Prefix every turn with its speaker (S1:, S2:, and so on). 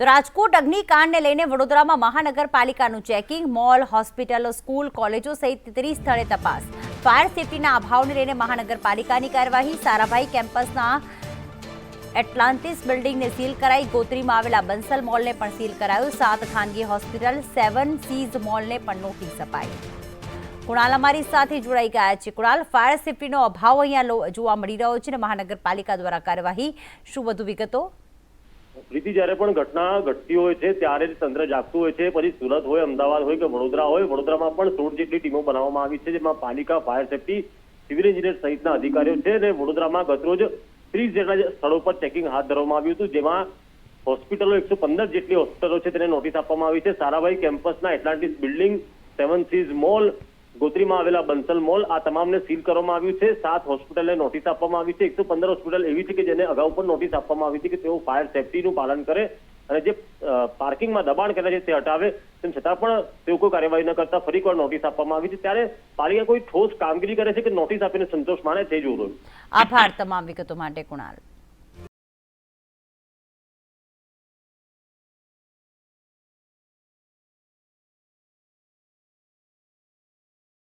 S1: તો રાજકોટ અગ્નિકાંડને લઈને વડોદરામાં મહાનગરપાલિકાનું ચેકિંગ, મોલ, હોસ્પિટલો, સ્કૂલ, કોલેજો સહિત ત્રીસ સ્થળે તપાસ. ફાયર સેફટીના અભાવને લઈને મહાનગરપાલિકાની કાર્યવાહી, સારાભાઈ કેમ્પસના એટલાન્ટિસ બિલ્ડિંગને સીલ કરાઈ, ગોત્રીમાં આવેલા બંસલ મોલને પણ સીલ કરાયું. સાત ખાનગી હોસ્પિટલ, સેવન સીઝ મોલને પણ નોટિસ અપાઈ. કુણાલ અમારી સાથે જોડાઈ ગયા છે. કુણાલ, ફાયર સેફટીનો અભાવ અહીંયા જોવા મળી રહ્યો છે અને મહાનગરપાલિકા દ્વારા કાર્યવાહી શું વધુ વિગતો?
S2: પ્રીતિ જ્યારે પણ ઘટના ઘટતી હોય છે, ત્યારે તંત્ર જાગતું હોય છે. પછી સુરત હોય, અમદાવાદ હોય કે વડોદરા હોય, વડોદરામાં પણ સોળ જેટલી ટીમો બનાવવામાં આવી છે, જેમાં પાલિકા, ફાયર સેફટી, સિવિલ એન્જિનિયર સહિતના અધિકારીઓ છે અને વડોદરામાં ગતરોજ ત્રીસ જેટલા સ્થળો પર ચેકિંગ હાથ ધરવામાં આવ્યું હતું, જેમાં હોસ્પિટલો એકસો પંદર જેટલી હોસ્પિટલો છે, તેને નોટિસ આપવામાં આવી છે. Sarabhai કેમ્પસના Atlantis building, seven seas mall ગોત્રીમાં આવેલા બંસલ મોલ આ તમામને સીલ કરવામાં આવ્યું છે. સાત હોસ્પિટલને નોટિસ આપવામાં આવી છે. એકસો પંદર હોસ્પિટલ એવી છે કે જેને અગાઉ પણ નોટિસ આપવામાં આવી હતી કે તેઓ ફાયર સેફટીનું પાલન કરે અને જે પાર્કિંગમાં દબાણ કરે છે તે હટાવે. તેમ છતાં પણ તેઓ કોઈ કાર્યવાહી ન કરતા ફરી નોટિસ આપવામાં આવી છે. ત્યારે પાલિકા કોઈ ઠોસ કામગીરી કરે છે કે નોટિસ આપીને સંતોષ માને તે જોવું રહ્યું.
S1: આભાર તમામ વિગતો માટે કુણાલ.